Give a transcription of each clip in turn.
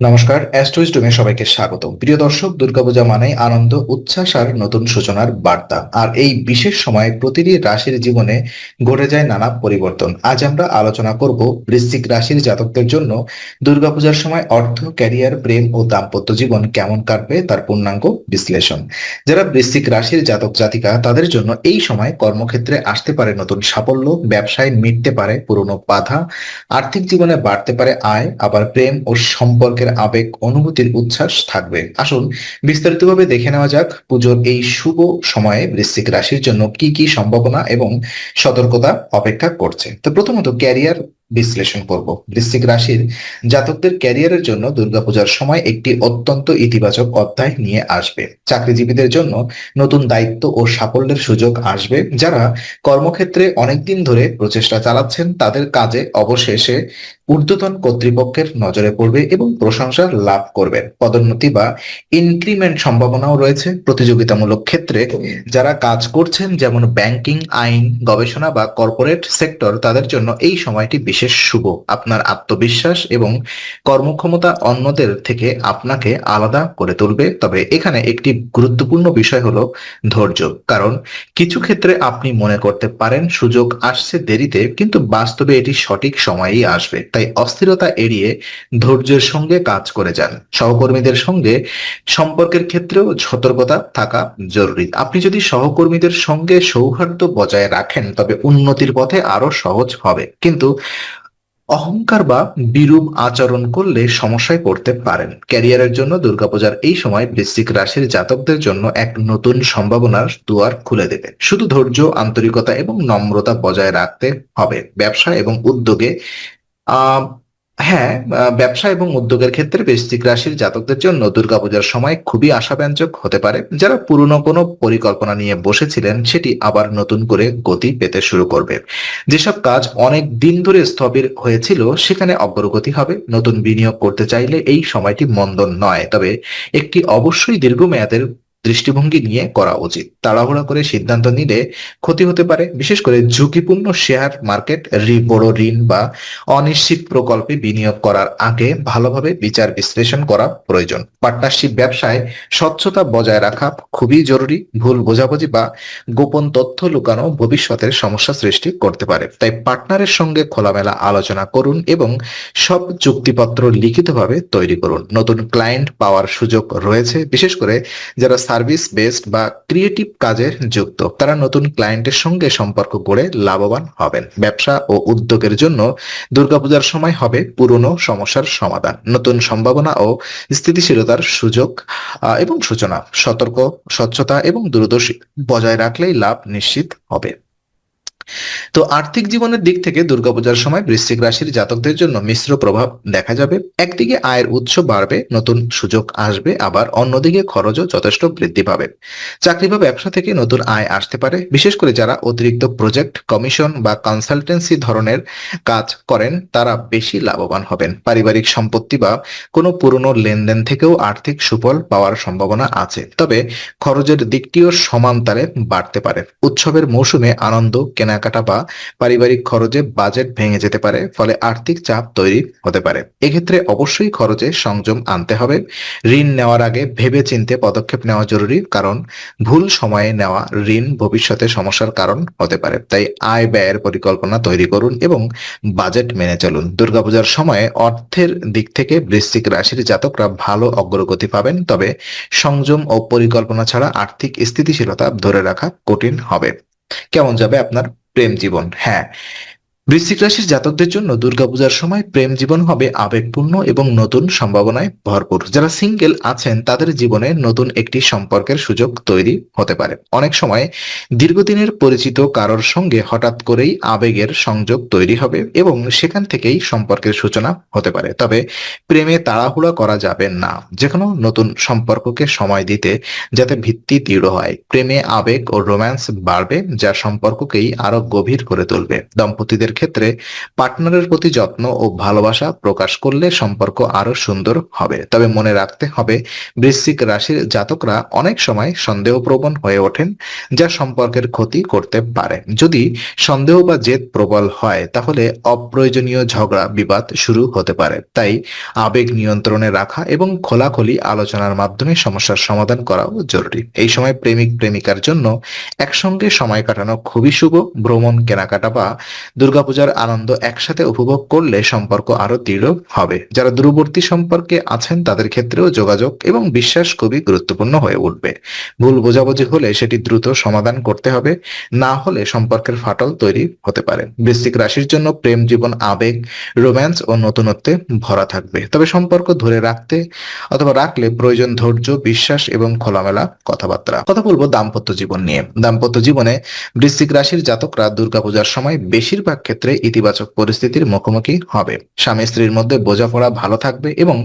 নমস্কার, অ্যাস্ট্রোইস্টমে সবাইকে স্বাগত প্রিয় দর্শক, দুর্গাপূজা মানে আনন্দ, উচ্ছ্বাস আর নতুন সূচনার বার্তা। আর এই বিশেষ সময়ে প্রতিটি রাশির জীবনে ঘটে যায় নানা পরিবর্তন। আজ আমরা আলোচনা করব বৃশ্চিক রাশির জাতকদের জন্য দুর্গাপূজার সময় অর্থ, ক্যারিয়ার, প্রেম ও দাম্পত্য জীবন কেমন কাটবে তার পূর্ণাঙ্গ বিশ্লেষণ। যারা বৃশ্চিক রাশির জাতক জাতিকা, তাদের জন্য এই সময় কর্মক্ষেত্রে আসতে পারে নতুন সাফল্য, ব্যবসায় মিটতে পারে পুরনো বাধা, আর্থিক জীবনে বাড়তে পারে আয়, আবার প্রেম ও সম্পর্কের আবেগ অনুভূতির উচ্ছ্বাস থাকবে। আসুন বিস্তারিতভাবে দেখে নেওয়া যাক পুজোর এই শুভ সময়ে বৃশ্চিক রাশির জন্য কি কি সম্ভাবনা এবং সতর্কতা অপেক্ষা করছে। তো প্রথমত ক্যারিয়ার বিশ্লেষণ করব। বৃশ্চিক রাশির জাতকদের ক্যারিয়ারের জন্য দুর্গাপূজার সময় একটি অত্যন্ত ইতিবাচক অধ্যায় নিয়ে আসবে। চাকরিজীবীদের জন্য নতুন দায়িত্ব ও সাফল্যের সুযোগ আসবে। যারা কর্মক্ষেত্রে অনেকদিন ধরে প্রচেষ্টা চালাচ্ছেন, তাদের কাজে অবশেষে ঊর্ধ্বতন কর্তৃপক্ষের নজরে পড়বে এবং প্রশংসা লাভ করবেন। পদোন্নতি বা ইনক্রিমেন্ট সম্ভাবনাও রয়েছে। প্রতিযোগিতামূলক ক্ষেত্রে যারা কাজ করছেন, যেমন ব্যাংকিং আইন, গবেষণা বা কর্পোরেট সেক্টর তাদের জন্য এই সময়টি বিশেষ শুভ, আপনার আত্মবিশ্বাস এবং কর্মক্ষমতা অন্যদের থেকে আপনাকে আলাদা করে তুলবে। তবে এখানে একটি গুরুত্বপূর্ণ বিষয় হলো ধৈর্য। কারণ কিছু ক্ষেত্রে আপনি মনে করতে পারেন, সুযোগ আসছে দেরিতে, কিন্তু বাস্তবে এটি সঠিক সময়েই আসবে। তাই অস্থিরতা এড়িয়ে ধৈর্যের সঙ্গে কাজ করে যান। সহকর্মীদের সঙ্গে সম্পর্কের ক্ষেত্রেও সতর্কতা থাকা জরুরি। আপনি যদি সহকর্মীদের সঙ্গে সৌহার্দ্য বজায় রাখেন, তবে উন্নতির পথে আরও সহজ হবে। কিন্তু অহংকার বা বিরূপ আচরণ করলে সমস্যায় পড়তে পারেন। ক্যারিয়ারের জন্য দুর্গাপূজার এই সময় বৃশ্চিক রাশির জাতকদের জন্য এক নতুন সম্ভাবনার দুয়ার খুলে দেবে। শুধু ধৈর্য, আন্তরিকতা এবং নম্রতা বজায় রাখতে হবে। ব্যবসা এবং উদ্যোগে, আহ হ্যাঁ ব্যবসা এবং উদ্যোগের ক্ষেত্রে বৃশ্চিক রাশির জাতকদের জন্য দুর্গাপূজার সময় খুবই আশাব্যঞ্জক হতে পারে। যারা পুরনো কোনো পরিকল্পনা নিয়ে বসেছিলেন, সেটি আবার নতুন করে গতি পেতে শুরু করবে। যেসব কাজ অনেক দিন ধরে স্থবির হয়েছিল, সেখানে অগ্রগতি হবে। নতুন বিনিয়োগ করতে চাইলে এই সময়টি মন্দ নয়। তবে একটি অবশ্যই দীর্ঘমেয়াদের দৃষ্টিভঙ্গি নিয়ে করা উচিত। তাড়াহুড়া করে সিদ্ধান্ত নিলে ক্ষতি হতে পারে। বিশেষ করে ঝুঁকিপূর্ণ শেয়ার মার্কেট বড় ঋণ বা অনিশ্চিত প্রকল্পে বিনিয়োগ করার আগে ভালোভাবে বিচার বিশ্লেষণ করা প্রয়োজন। পার্টনারশিপ ব্যবসায় স্বচ্ছতা বজায় রাখা খুবই জরুরি। ভুল বোঝাবুঝি বা গোপন তথ্য লুকানো ভবিষ্যতের সমস্যা সৃষ্টি করতে পারে। তাই পার্টনারের সঙ্গে খোলামেলা আলোচনা করুন এবং সব চুক্তিপত্র লিখিতভাবে তৈরি করুন। নতুন ক্লায়েন্ট পাওয়ার সুযোগ রয়েছে। বিশেষ করে যারা সার্ভিস বেসড বা ক্রিয়েটিভ কাজে যুক্ত। তারা নতুন ক্লায়েন্টের সঙ্গে সম্পর্ক করে লাভবান হবেন। ব্যবসা ও উদ্যোগের জন্য দুর্গাপূজার সময় হবে পুরনো সমস্যার সমাধান, নতুন সম্ভাবনা ও স্থিতিশীলতার সুযোগ এবং সূচনা। সতর্ক, স্বচ্ছতা এবং দূরদর্শী বজায় রাখলেই লাভ নিশ্চিত হবে। তো আর্থিক জীবনের দিক থেকে দুর্গাপূজার সময় বৃশ্চিক রাশির জাতকদের জন্য মিশ্র প্রভাব দেখা যাবে। একদিকে আয়ের উৎস বাড়বে, নতুন সুযোগ আসবে, আবার অন্যদিকে খরচও যথেষ্ট বৃদ্ধি পাবে। চাকরি বা ব্যবসা থেকে নতুন আয় আসতে পারে, বিশেষ করে যারা অতিরিক্ত প্রজেক্ট, কমিশন বা কনসালটেন্সি ধরনের কাজ করেন, তারা বেশি লাভবান হবেন। পারিবারিক সম্পত্তি বা কোনো পুরনো লেনদেন থেকেও আর্থিক সুফল পাওয়ার সম্ভাবনা আছে। তবে খরচের দিকটিও সমানতালে বাড়তে পারে। উৎসবের মৌসুমে আনন্দ কেনাকাটা বা পারিবারিক খরচে বাজেট ভেঙে যেতে পারে, ফলে আর্থিক চাপ তৈরি হতে পারে। এক্ষেত্রে অবশ্যই খরচে সংযম আনতে হবে। ঋণ নেওয়ার আগে ভেবে চিনতে পদক্ষেপ নেওয়া জরুরি, কারণ ভুল সময়ে নেওয়া ঋণ ভবিষ্যতে সমস্যার কারণ হতে পারে। তাই আয় ব্যয়ের পরিকল্পনা তৈরি করুন এবং বাজেট মেনে চলুন। দুর্গাপূজার সময়ে অর্থের দিক থেকে বৃশ্চিক রাশির জাতকরা ভালো অগ্রগতি পাবেন, তবে সংযম ও পরিকল্পনা ছাড়া আর্থিক স্থিতিশীলতা ধরে রাখা কঠিন হবে। কেমন যাবে আপনার? প্রেম জীবন হ্যাঁ। বৃশ্চিক রাশির জাতকদের জন্য দুর্গাপূজার সময় প্রেম জীবন হবে আবেগপূর্ণ এবং নতুন সম্ভাবনায় ভরপুর। যারা সিঙ্গেল আছেন, তাদের জীবনে নতুন একটি সম্পর্কের সুযোগ তৈরি হতে পারে। অনেক সময় দীর্ঘদিনের পরিচিত কারোর সঙ্গে হঠাৎ করেই আবেগের সংযোগ তৈরি হবে এবং সেখান থেকেই সম্পর্কের সূচনা হতে পারে। তবে প্রেমে তাড়াহুড়া করা যাবে না। যে কোনো নতুন সম্পর্ককে সময় দিতে যাতে ভিত্তি দৃঢ় হয়। প্রেমে আবেগ ও রোম্যান্স বাড়বে, যা সম্পর্ককেই আরও গভীর করে তুলবে। দম্পতিদের ক্ষেত্রে পার্টনারের প্রতি যত্ন ও ভালোবাসা প্রকাশ করলে সম্পর্ক আরও সুন্দর হবে। তবে মনে রাখতে হবে, বৃশ্চিক রাশির জাতকরা অনেক সময় সন্দেহপ্রবণ হয়ে ওঠেন, যা সম্পর্কের ক্ষতি করতে পারে। যদি সন্দেহ বা জেদ প্রবল হয়, তাহলে অপ্রয়োজনীয় ঝগড়া, বিবাদ শুরু হতে পারে। তাই আবেগ নিয়ন্ত্রণে রাখা এবং খোলাখুলি আলোচনার মাধ্যমে সমস্যার সমাধান করাও জরুরি। এই সময় প্রেমিক, প্রেমিকার জন্য একসঙ্গে সময় কাটানো খুবই শুভ। ভ্রমণ, কেনাকাটা বা দুর্গাপূজার আনন্দ একসাথে উপভোগ করলে সম্পর্ক আরও দৃঢ় হবে। যারা দূরবর্তী সম্পর্কে আছেন, তাদের ক্ষেত্রেও যোগাযোগ এবং বিশ্বাস খুবই গুরুত্বপূর্ণ হয়ে উঠবে। ভুল বোঝাবুঝি হলে সেটি দ্রুত সমাধান করতে হবে, না হলে সম্পর্কের ফাটল তৈরি হতে পারে। বৃশ্চিক রাশির জন্য প্রেম জীবন, আবেগ, রোম্যান্স ও নতুনত্বে ভরা থাকবে। তবে সম্পর্ক ধরে রাখতে অথবা রাখলে প্রয়োজন ধৈর্য, বিশ্বাস এবং খোলামেলা কথাবার্তা। কথা বলব দাম্পত্য জীবন নিয়ে। দাম্পত্য জীবনে বৃশ্চিক রাশির জাতকরা দুর্গাপূজার সময় বেশিরভাগ ক্ষেত্রে ইতিবাচক পরিস্থিতির মুখোমুখি হবে। স্বামী স্ত্রীর মধ্যে বোঝাপড়া ভালো থাকবে এবং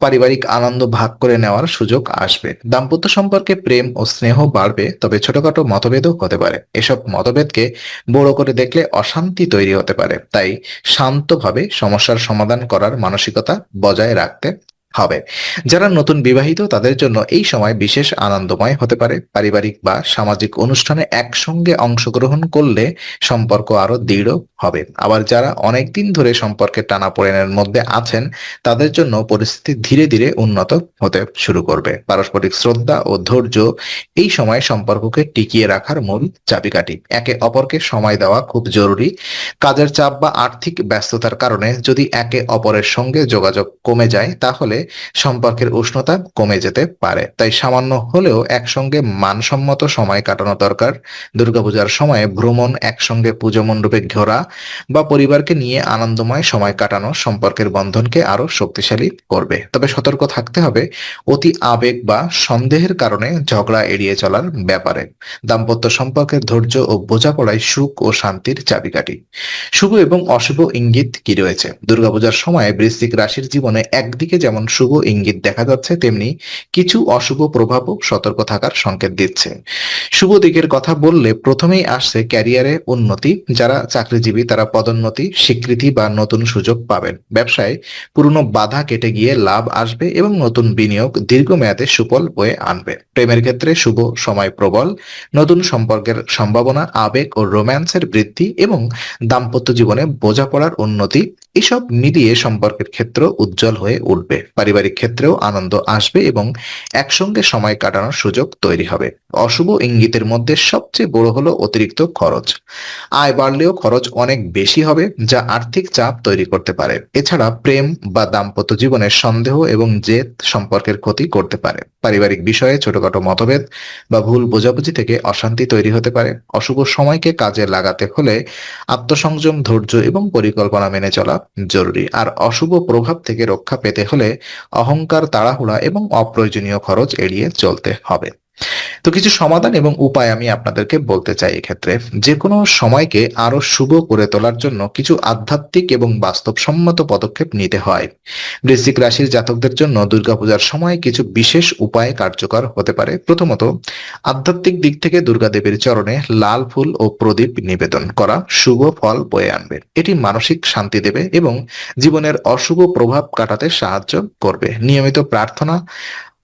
পারিবারিক আনন্দ ভাগ করে নেওয়ার সুযোগ আসবে। দাম্পত্য সম্পর্কে প্রেম ও স্নেহ বাড়বে, তবে ছোটখাটো মতভেদও হতে পারে। এসব মতভেদকে বড় করে দেখলে অশান্তি তৈরি হতে পারে। তাই শান্তভাবে সমস্যার সমাধান করার মানসিকতা বজায় রাখতে হবে। যারা নতুন বিবাহিত, তাদের জন্য এই সময় বিশেষ আনন্দময় হতে পারে। পারিবারিক বা সামাজিক অনুষ্ঠানে একসঙ্গে অংশগ্রহণ করলে সম্পর্ক আরও দৃঢ় হবে। আবার যারা অনেকদিন ধরে সম্পর্কে টানাপোড়েনের মধ্যে আছেন, তাদের জন্য পরিস্থিতি ধীরে ধীরে উন্নত হতে শুরু করবে। পারস্পরিক শ্রদ্ধা ও ধৈর্য এই সময় সম্পর্ককে টিকিয়ে রাখার মূল চাবিকাঠি। একে অপরকে সময় দেওয়া খুব জরুরি। কাজের চাপ বা আর্থিক ব্যস্ততার কারণে যদি একে অপরের সঙ্গে যোগাযোগ কমে যায়, তাহলে সম্পর্কের উষ্ণতা কমে যেতে পারে। তাই সামান্য হলেও একসঙ্গে মানসম্মত সময় কাটানো দরকার। দুর্গাপূজার সময়ে ভ্রমণ, একসঙ্গে পুজো মণ্ডপে ঘোরা বা পরিবারকে নিয়ে আনন্দময় সময় কাটানো সম্পর্কের বন্ধনকে আরও শক্তিশালী করবে। তবে সতর্ক থাকতে হবে, অতি আবেগ বা সন্দেহের কারণে ঝগড়া এড়িয়ে চলার ব্যাপারে। দাম্পত্য সম্পর্কের ধৈর্য ও বোঝাপড়ায় সুখ ও শান্তির চাবিকাঠি। শুভ এবং অশুভ ইঙ্গিত কি রয়েছে? দুর্গাপূজার সময়ে বৃশ্চিক রাশির জীবনে একদিকে যেমন শুভ ইঙ্গিত দেখা যাচ্ছে, তেমনি কিছু অশুভ প্রভাবও সতর্ক থাকার সংকেত দিচ্ছে। শুভ দিকের কথা বললে প্রথমেই আসছে ক্যারিয়ারে উন্নতি। যারা চাকরিজীবী, তারা পদোন্নতি, স্বীকৃতি বা নতুন সুযোগ পাবেন। ব্যবসায় পুরনো বাধা কেটে গিয়ে লাভ আসবে এবং নতুন বিনিয়োগ দীর্ঘমেয়াদে সুফল বয়ে আনবে। প্রেমের ক্ষেত্রে শুভ, সময় প্রবল, নতুন সম্পর্কের সম্ভাবনা, আবেগ ও রোম্যান্সের বৃদ্ধি এবং দাম্পত্য জীবনে বোঝাপড়ার উন্নতি, এসব মিলিয়ে সম্পর্কের ক্ষেত্র উজ্জ্বল হয়ে উঠবে। পারিবারিক ক্ষেত্রেও আনন্দ আসবে এবং একসঙ্গে সময় কাটানোর সুযোগ তৈরি হবে। অশুভ ইঙ্গিতের মধ্যে সবচেয়ে বড় হলো অতিরিক্ত খরচ। আয় বাড়লেও খরচ অনেক বেশি হবে, যা আর্থিক চাপ তৈরি করতে পারে। এছাড়া প্রেম বা দাম্পত্য জীবনের সন্দেহ এবং জেদ সম্পর্কের ক্ষতি করতে পারে। পারিবারিক বিষয়ে ছোটখাটো মতভেদ বা ভুল বোঝাবুঝি থেকে অশান্তি তৈরি হতে পারে। অশুভ সময়কে কাজে লাগাতে হলে আত্মসংযম, ধৈর্য এবং পরিকল্পনা মেনে চলা জরুরি। আর অশুভ প্রভাব থেকে রক্ষা পেতে হলে অহংকার তাড়াহুড়া এবং অপ্রয়োজনীয় খরচ এড়িয়ে চলতে হবে। তো কিছু সমাধান এবং উপায় আমি আপনাদেরকে বলতে চাই এক্ষেত্রে। যে কোনো সময়কে আরও শুভ করে তোলার জন্য কিছু আধ্যাত্মিক এবং বাস্তবসম্মত পদক্ষেপ নিতে হয়। বৃশ্চিক রাশির জাতকদের জন্য দুর্গাপূজার সময় কিছু বিশেষ উপায় কার্যকর হতে পারে। প্রথমত, আধ্যাত্মিক দিক থেকে দুর্গা দেবীর চরণে লাল ফুল ও প্রদীপ নিবেদন করা শুভ ফল বয়ে আনবে। এটি মানসিক শান্তি দেবে এবং জীবনের অশুভ প্রভাব কাটাতে সাহায্য করবে। নিয়মিত প্রার্থনা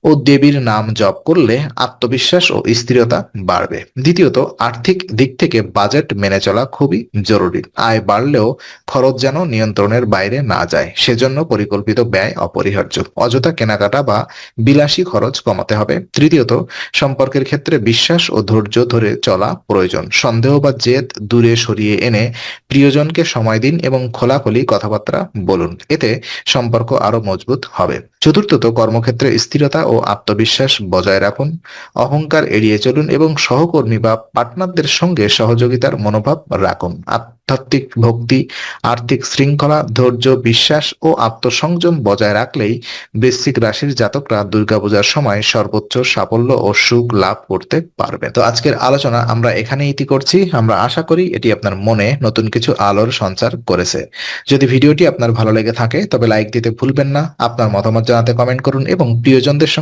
ও দেবীর নাম জপ করলে আত্মবিশ্বাস ও স্থিরতা বাড়বে। দ্বিতীয়ত, আর্থিক দিক থেকে বাজেট মেনে চলা খুবই জরুরি। আয় বাড়লেও খরচ যেন নিয়ন্ত্রণের বাইরে না যায়, সেজন্য পরিকল্পিত ব্যয় অপরিহার্য। অযথা কেনাকাটা বা বিলাসী খরচ কমাতে হবে। তৃতীয়ত, সম্পর্কের ক্ষেত্রে বিশ্বাস ও ধৈর্য ধরে চলা প্রয়োজন। সন্দেহ বা জেদ দূরে সরিয়ে এনে প্রিয়জনকে সময় দিন এবং খোলাখুলি কথাবার্তা বলুন। এতে সম্পর্ক আরও মজবুত হবে। চতুর্থত, কর্মক্ষেত্রে স্থিরতা ও আত্মবিশ্বাস বজায় রাখুন, অহংকার এড়িয়ে চলুন এবং সহকর্মী বা পার্টনারদের সঙ্গে সহযোগিতার মনোভাব রাখুন। আধ্যাত্মিক ভক্তি, আর্থিক শৃঙ্খলা, ধৈর্য, বিশ্বাস ও আত্মসংযম বজায় রাখলেই বৃশ্চিক রাশির জাতকরা দুর্গাপূজার সময় সর্বোচ্চ সাফল্য ও সুখ লাভ করতে পারবে। তো আজকের আলোচনা আমরা এখানে ইতি করছি। আমরা আশা করি এটি আপনার মনে নতুন কিছু আলোর সঞ্চার করেছে। যদি ভিডিওটি আপনার ভালো লেগে থাকে, তবে লাইক দিতে ভুলবেন না। আপনার মতামত জানাতে কমেন্ট করুন এবং প্রিয়জনদের সঙ্গে